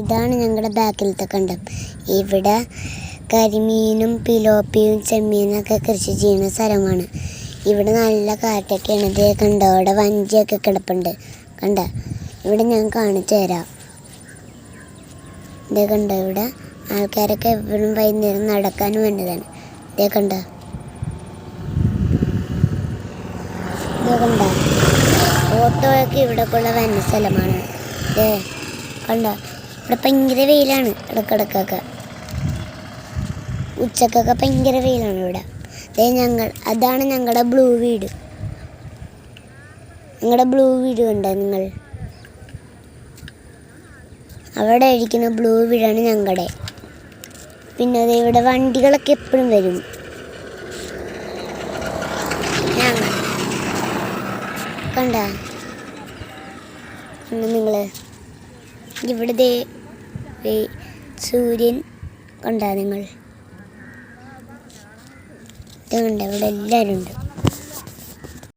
ഇതാണ് ഞങ്ങളുടെ ബാക്കിലത്തെ കണ്ടം. ഇവിടെ കരിമീനും പിലോപ്പിയും ചെമ്മീനൊക്കെ കൃഷി ചെയ്യുന്ന സ്ഥലമാണ്. ഇവിടെ നല്ല കാറ്റൊക്കെയാണ്. ഇത് കണ്ടോ അവിടെ വഞ്ചിയൊക്കെ കിടപ്പുണ്ട്. കണ്ട ഇവിടെ ഞാൻ കാണിച്ചു തരാം. ഇതേ കണ്ടോ ഇവിടെ ആൾക്കാരൊക്കെ എപ്പോഴും വൈകുന്നേരം നടക്കാൻ വേണ്ടതാണ് ഇതേ കണ്ടോ. ഇതേ കണ്ടോ ഓട്ടോയൊക്കെ ഇവിടെ കൂടെ വന്ന സ്ഥലമാണ്. ഏ കണ്ട ഇവിടെ ഭയങ്കര വെയിലാണ് ഇടക്കിടക്കൊക്കെ. ഉച്ചക്കൊക്കെ ഭയങ്കര വെയിലാണ് ഇവിടെ. അതെ ഞങ്ങൾ അതാണ് ഞങ്ങളുടെ ബ്ലൂ വീട്. ഞങ്ങളുടെ ബ്ലൂ വീട് കണ്ടോ നിങ്ങൾ? അവിടെ ഇരിക്കുന്ന ബ്ലൂ വീടാണ് ഞങ്ങളുടെ. പിന്നെ ദേ ഇവിടെ വണ്ടികളൊക്കെ എപ്പോഴും വരും. ഞങ്ങൾ. കണ്ട? നിങ്ങൾ ഇവിടെ സൂര്യൻ കണ്ടാ നിങ്ങൾ? ഇതുണ്ട് ഇവിടെ എല്ലാവരും ഉണ്ട്.